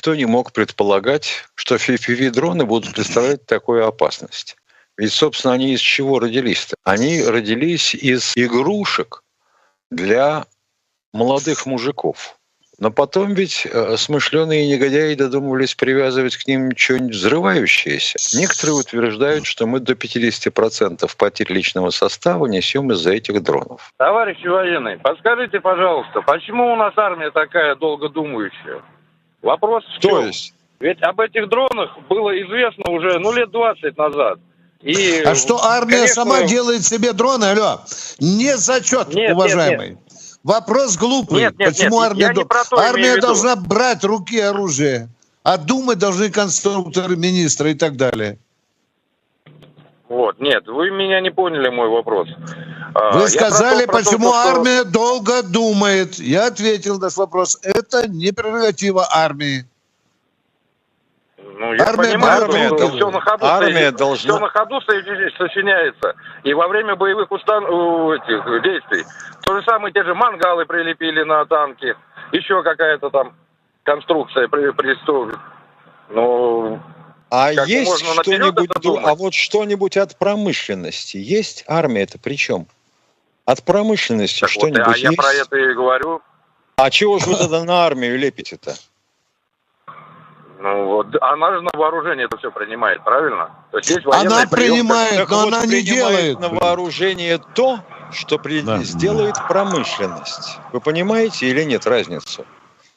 Никто не мог предполагать, что FPV-дроны будут представлять такую опасность. Ведь, собственно, они из чего родились-то? Они родились из игрушек для молодых мужиков. Но потом ведь э, смышленые негодяи додумывались привязывать к ним что-нибудь взрывающееся. Некоторые утверждают, что мы до 50% потерь личного состава несем из-за этих дронов. Товарищи военные, подскажите, пожалуйста, почему у нас армия такая долгодумающая? Вопрос в чем? То есть? Ведь об этих дронах было известно уже ну, лет 20 назад. И, А что армия конечно, сама делает себе дроны? Алло, не зачет, Нет, нет, уважаемый. Вопрос глупый. Нет, нет, Почему нет, армия, я не про то армия должна брать руки оружие, а думать должны конструкторы, министры и так далее. Вот, нет, вы меня не поняли мой вопрос. А, Вы сказали, про то, про то, почему что- армия долго думает. Я ответил на вопрос. Это не прерогатива армии. Ну, я Армия понимаю, армия что все на ходу, армия должна- все на ходу сочиняется. И во время боевых устан... этих действий то же самое, те же мангалы прилепили на танки, еще какая-то там конструкция при, пристроена. Ну, А есть что-нибудь, а вот что-нибудь от промышленности есть? Армия это при чем? От промышленности так вот, что-нибудь а я есть? про это и говорю. А чего же вы тогда на армию лепите-то? Ну, вот, она же на вооружение это все принимает, правильно? То есть есть Она принимает, Так но вот, она не делает. на вооружение то, что при- Да. сделает промышленность. Вы понимаете или нет разницу?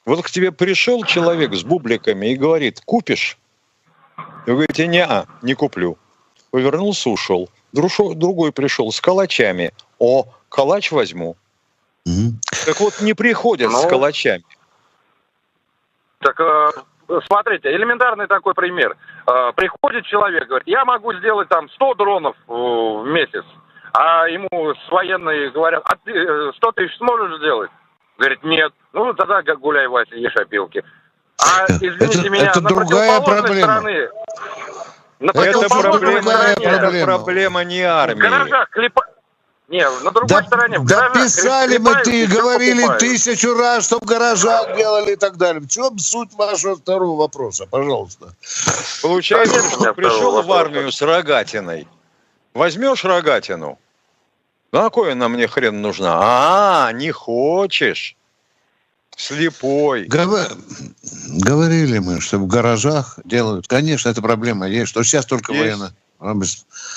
Вот к тебе пришел человек с бубликами и говорит, купишь? Вы говорите, не, не куплю. Повернулся, ушел. Друшо- Другой пришел с калачами. О, калач возьму. Мгм. Так вот, не приходят с Ну. калачами. Так, э, смотрите, элементарный такой пример. Э, приходит человек, говорит, я могу сделать там 100 дронов э, в месяц, а ему с военной говорят, а ты э, 100 тысяч сможешь сделать? Говорит, нет. Ну, тогда гуляй, Вася, ешь опилки. А, извините Это- меня, это на другая проблема. стороне... На Это Это проблема, стороне... это проблема. проблема не В армии. гаражах клепа... Не, на другой Да, стороне. в да гаражах писали мы, ты говорили покупают. тысячу раз, чтобы в гаражах делали и так далее. В чем суть вашего второго вопроса, пожалуйста? Получается, что пришел в армию с рогатиной. Возьмешь рогатину. На кое она мне хрен нужна? А, не хочешь. Слепой. Говорили мы, что в гаражах делают. Конечно, эта проблема есть, что сейчас только Есть. военно.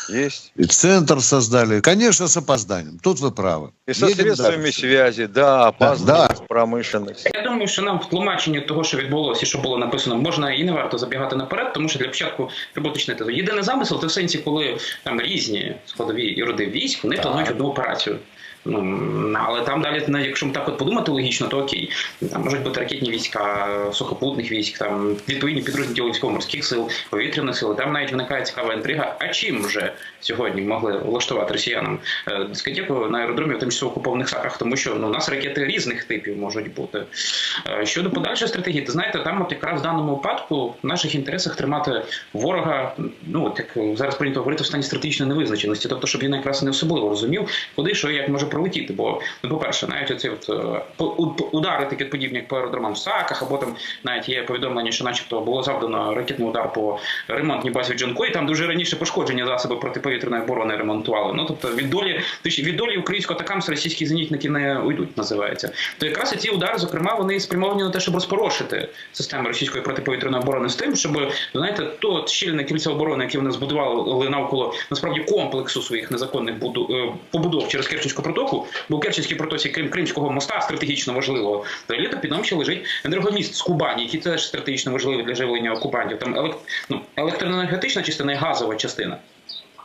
Есть. И центр создали. Конечно, с опозданием. Тут вы правы. И со Едем средствами дальше. связи, да, опаздывает да. промышленность. Я думаю, що нам в тлумаченні того, що відбулося, і що було написано, можна і не варто забігати наперед, тому що для початку треба уточнити. Єдиний замисел це в сенсі, коли там різні складові і роди військ, вони планують одну операцію. Ну, але там далі, ну, якщо так от подумати логічно, то окей. Там можуть бути ракетні війська, сухопутних військ, там відповідні підрозділи військово-морських сил, повітряних сил. Там навіть виникає цікава інтрига. А чим вже сьогодні могли влаштувати росіянам е, дискотеку на аеродромі в тимчасово окупованих саках? Тому що ну, у нас ракети різних типів можуть бути. Е, Щодо подальшої стратегії, ти знаєте, там от якраз в даному випадку в наших інтересах тримати ворога, ну от як зараз прийнято говорити, в стані стратегічної невизначеності, тобто, щоб він якраз не особливо розумів, куди що як може пролетіти. Бо ну, по-перше, навіть оці от е, удари такі подібні, як по аеродромам в САКах, або там навіть є повідомлення, що, начебто, було завдано ракетний удар по ремонтній базі в Джанко, і там дуже раніше пошкоджені засоби протиповітряної оборони ремонтували. Ну тобто від долі від долі українського атакамс російські зенітники не уйдуть, називається. То якраз ці удари, зокрема, вони спрямовані на те, щоб розпорошити системи російської протиповітряної оборони з тим, щоб знаєте, то щільне кільце оборони, яке вони збудували навколо насправді комплексу своїх незаконних е, побудов через Керченську протоку, бо в Керченській протоці, крім Кримського моста, стратегічно важливого, взагалі то під лежить енергоміст з Кубані, який теж стратегічно важливий для живлення окупантів. Там елект... ну, електроенергетична частина і газова частина.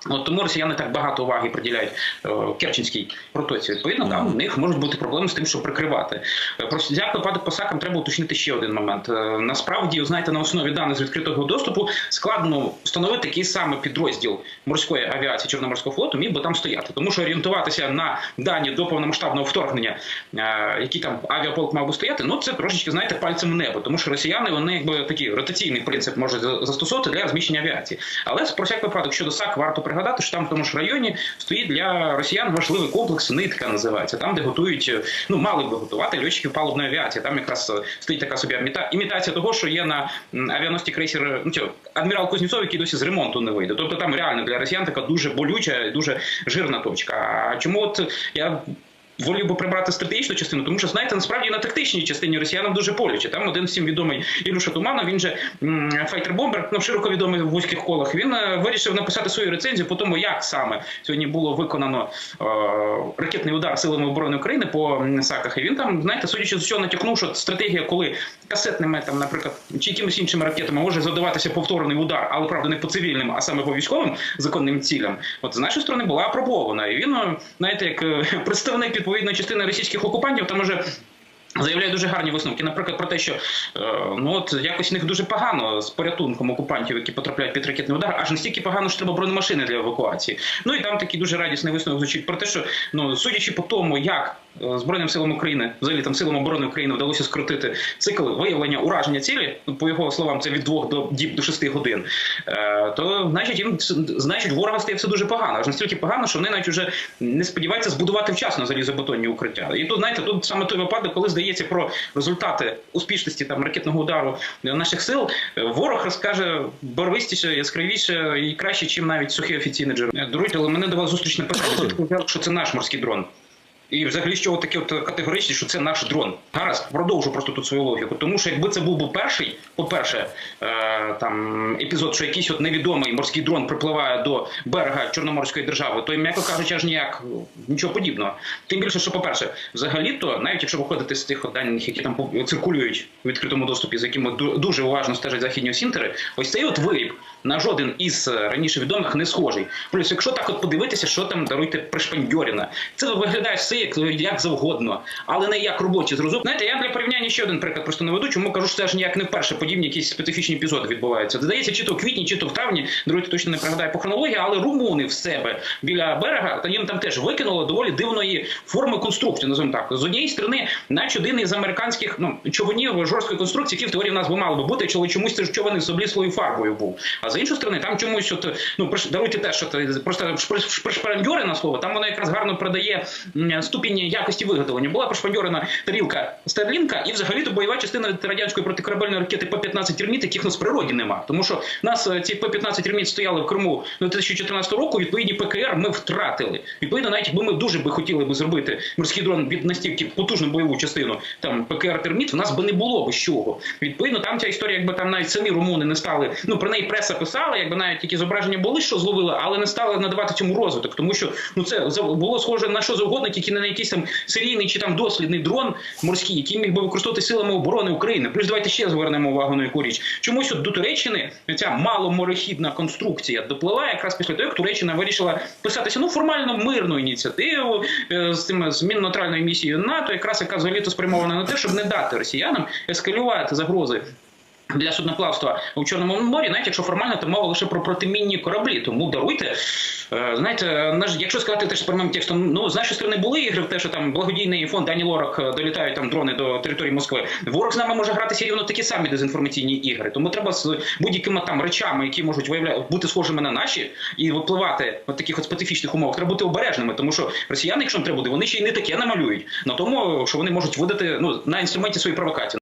От тому росіяни так багато уваги приділяють е, Керченській протоці. Відповідно, там в них можуть бути проблеми з тим, щоб прикривати. Е, Про як випадок по сакам треба уточнити ще один момент. Е, Насправді, знаєте, на основі даних з відкритого доступу складно встановити який саме підрозділ морської авіації Чорноморського флоту міг би там стояти, тому що орієнтуватися на дані до повномасштабного вторгнення, які там авіаполк мав би стояти, ну це трошечки знаєте пальцем в небо, тому що росіяни вони якби такий ротаційний принцип можуть застосовувати для розміщення авіації. Але про всяк випадок щодо САК варто пригадати, що там в тому ж районі стоїть для росіян важливий комплекс нитка називається, там, де готують, е, ну мали би готувати льотчиків палубної авіації. Там якраз е, стоїть така собі імітація того, що є на авіаносці крейсер, ну цього, адмірал Кузнєцов, який досі з ремонту не вийде. Тобто там реально для росіян така дуже болюча, і дуже жирна точка. А чому от я волів би прибрати стратегічну частину, тому що знаєте, насправді на тактичній частині росіянам дуже боляче. Там один всім відомий Ілюша Туманов, він же файтер-бомбер, ну широко відомий в вузьких колах. Він е, вирішив написати свою рецензію по тому, як саме сьогодні було виконано е, ракетний удар силами оборони України по САКах. І він там, знаєте, судячи з усього, натякнув, що стратегія, коли касетними там, наприклад, чи якимись іншими ракетами може задаватися повторний удар, але правда не по цивільним, а саме по військовим законним цілям. От з нашої сторони була апробована. І він, е, знаєте, як е, представник відповідної частина російських окупантів, там уже. Заявляє дуже гарні висновки, наприклад, про те, що е, ну от якось в них дуже погано з порятунком окупантів, які потрапляють під ракетний удар, аж настільки погано, що треба бронемашини для евакуації. Ну і там такий дуже радісний висновок звучить про те, що ну судячи по тому, як Збройним силам України, взагалі там силам оборони України вдалося скоротити цикл виявлення ураження цілі, ну, по його словам, це від двох до діб до шести годин. Е, то значить їм значить ворога стає все дуже погано. Аж настільки погано, що вони навіть вже не сподіваються збудувати вчасно залізобетонні укриття. І тут знаєте, тут саме той випадок, коли здається про результати успішності там ракетного удару наших сил, е, ворог розкаже барвистіше, яскравіше і краще, чим навіть сухі офіційні джерела. Друзі, але мене давав зустріч написати, що це наш морський дрон. І взагалі, що таке от категоричні, що це наш дрон. Гаразд, продовжу просто тут свою логіку. Тому що якби це був би перший, по-перше, е, там епізод, що якийсь от невідомий морський дрон припливає до берега Чорноморської держави, то м'яко кажучи, аж ніяк нічого подібного. Тим більше, що, по-перше, взагалі-то, навіть якщо виходити з тих даних, які там циркулюють в відкритому доступі, за якими ду- дуже уважно стежать західні осінтери, ось цей от виріб на жоден із е, раніше відомих не схожий. Плюс, якщо так от подивитися, що там даруйте пришпандьоріна, це виглядає все як, як завгодно, але не як робочі зрозуміло. Знаєте, я для порівняння ще один приклад просто наведу, чому кажу, що це ж ніяк не вперше подібні якісь специфічні епізоди відбуваються. Здається, чи то в квітні, чи то в травні, даруйте точно не пригадаю по хронології, але румуни в себе біля берега, та їм там теж викинуло доволі дивної форми конструкції, називаємо так. З однієї сторони, наче один із американських ну, човнів жорсткої конструкції, які в теорії в нас би мали би бути, але чомусь це ж човен з обліслою фарбою був. З іншої сторони, там чомусь от, ну даруйте теж, що це просто пришпандьорене слово, там воно якраз гарно передає м, ступінь якості виготовлення. Була пришпандьорена тарілка Старлінка і взагалі то бойова частина радянської протикорабельної ракети П-15 терміт, яких нас в природі нема. Тому що нас е, ці П-15 терміт стояли в Криму до 2014 року. Відповідні ПКР ми втратили. Відповідно, навіть якби ми дуже би хотіли би зробити морський дрон від настільки потужну бойову частину, там ПКР терміт, в нас би не було б з чого. Відповідно, там ця історія, якби там навіть самі румуни не стали. Ну про неї преса писала, якби навіть які зображення були, що зловили, але не стали надавати цьому розвиток, тому що ну це було схоже на що завгодно, тільки не на якийсь там серійний чи там дослідний дрон морський, який міг би використовувати силами оборони України. Плюс давайте ще звернемо увагу на яку річ. Чомусь от до Туреччини ця маломорехідна конструкція допливає якраз після того, як Туреччина вирішила писатися ну формально мирну ініціативу е, з цим з міннeuтральною місією НАТО, якраз яка взагалі то спрямована на те, щоб не дати росіянам ескалювати загрози. Для судноплавства у Чорному морі, навіть якщо формально, то мова лише про протимінні кораблі. Тому даруйте. Е, Знаєте, якщо сказати теж прямим текстом, ну з нашої сторони були ігри в те, що там благодійний фонд Дані Лорак е, долітають там дрони до території Москви. Ворог з нами може гратися рівно такі самі дезінформаційні ігри. Тому треба з будь-якими там речами, які можуть виявляти бути схожими на наші, і випливати в таких от специфічних умовах. Треба бути обережними, тому що росіяни, якщо не треба буде, вони ще й не таке намалюють на тому, що вони можуть видати ну на інструменті свої провокації.